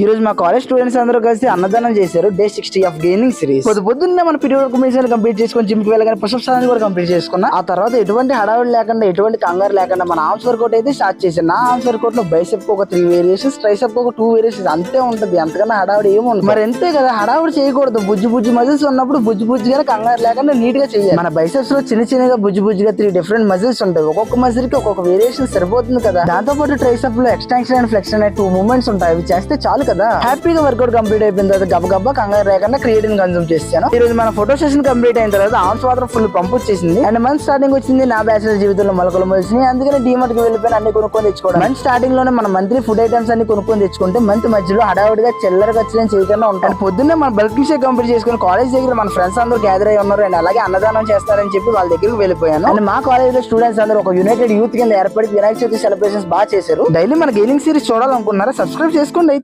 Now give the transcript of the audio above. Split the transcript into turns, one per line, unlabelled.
ఈ రోజు మా కాలేజ్ స్టూడెంట్స్ అందరూ కలిసి అన్నదానం చేశారు day sixty of gaining series పొద్దు పొద్దున్నే మన పీరియడ్ కమిషన్ కంప్లీట్ చేసుకొని జిమ్కి వెళ్ళగానే పుషప్ సాధన కూడా కంప్లీట్ చేసుకున్నా. ఆ తర్వాత ఎటువంటి హడావిడి లేకుండా ఎటువంటి కంగారు లేకుండా మన ఆర్మ్స్ వర్కౌట్ అయితే స్టార్ట్ చేశాను నా ఆర్మ్స్ వర్కౌట్లో బైసెప్ ఒక త్రీ వేరియేషన్స్ ట్రైసెప్ ఒక టూ వేరియేషన్స్ అంతే ఉంటది. అంతకన్నా హడావిడి ఏమి ఉండదు. మరి అంతే కదా హడావిడి చేయకూడదు. బుజ్జి బుజ్జి మజిల్స్ ఉన్నప్పుడు బుజ్జి బుజ్జిగా కంగారు లేకుండా నీట్గా చేయాలి. మన బైసెప్స్లో చిన్న చిన్నగా బుజ్జి బుజ్జిగా త్రీ డిఫరెంట్ మజిల్స్ ఉంటాయి. ఒక్కొక్క మజిల్కి ఒక్కొక్క వేరియేషన్ సరిపోతుంది కదా. దాంతో పాటు ట్రైసెప్లో ఎక్స్టెన్షన్ అండ్ ఫ్లెక్షన్ అనే టూ మూమెంట్స్ ఉంటాయి. అవి చేస్తే చాలు. కదా. హ్యాపీగా వర్కౌట్ కంప్లీట్ అయిపోయిన తర్వాత గబగబా కంగారు లేకుండా క్రియేటిన్ కన్సూమ్ చేశాను ఈ రోజు మన ఫోటో సెషన్ కంప్లీట్ అయిన తర్వాత ఆర్మ్స్ మాత్రం ఫుల్ పంప్ వచ్చేసింది. అండ్ మంత్ స్టార్టింగ్ వచ్చింది నా బ్యాచిలర్ జీవితంలో మొలకలు మొలిసినాయి అందుకని డిమార్ట్కి వెళ్ళిపోయిన అన్ని కొనుక్కొని తెచ్చుకోవడం. మంత్ స్టార్టింగ్లోనే మన మంత్లీ ఫుడ్ ఐటమ్స్ అన్ని కొనుక్కొని తెచ్చుకుంటే మంత్ మధ్యలో హడావుడిగా చిల్లర ఖర్చులు చేయకుండా ఉంటాను పొద్దున్నే మన బల్క్ షేక్ కంప్లీట్ చేసుకుని కాలేజ్ దగ్గర మన ఫ్రెండ్స్ అందరూ గ్యాదర్ అయి ఉన్నారు. అండ్ అలాగే అన్నదానం చేస్తారని చెప్పి వాళ్ళ దగ్గరికి వెళ్ళిపోయాను. అండ్ మా కాలేజ్లో స్టూడెంట్స్ అందరూ ఒక యునైటెడ్ యూత్ కింద ఏర్పడి వినాయక చవితి సెలబ్రేషన్స్ బాగా చేశారు. డైలీ మన గేమింగ్ సిరీస్ చూడాలనుకున్నారా సబ్స్క్రైబ్ చేసుకోండి అయితే.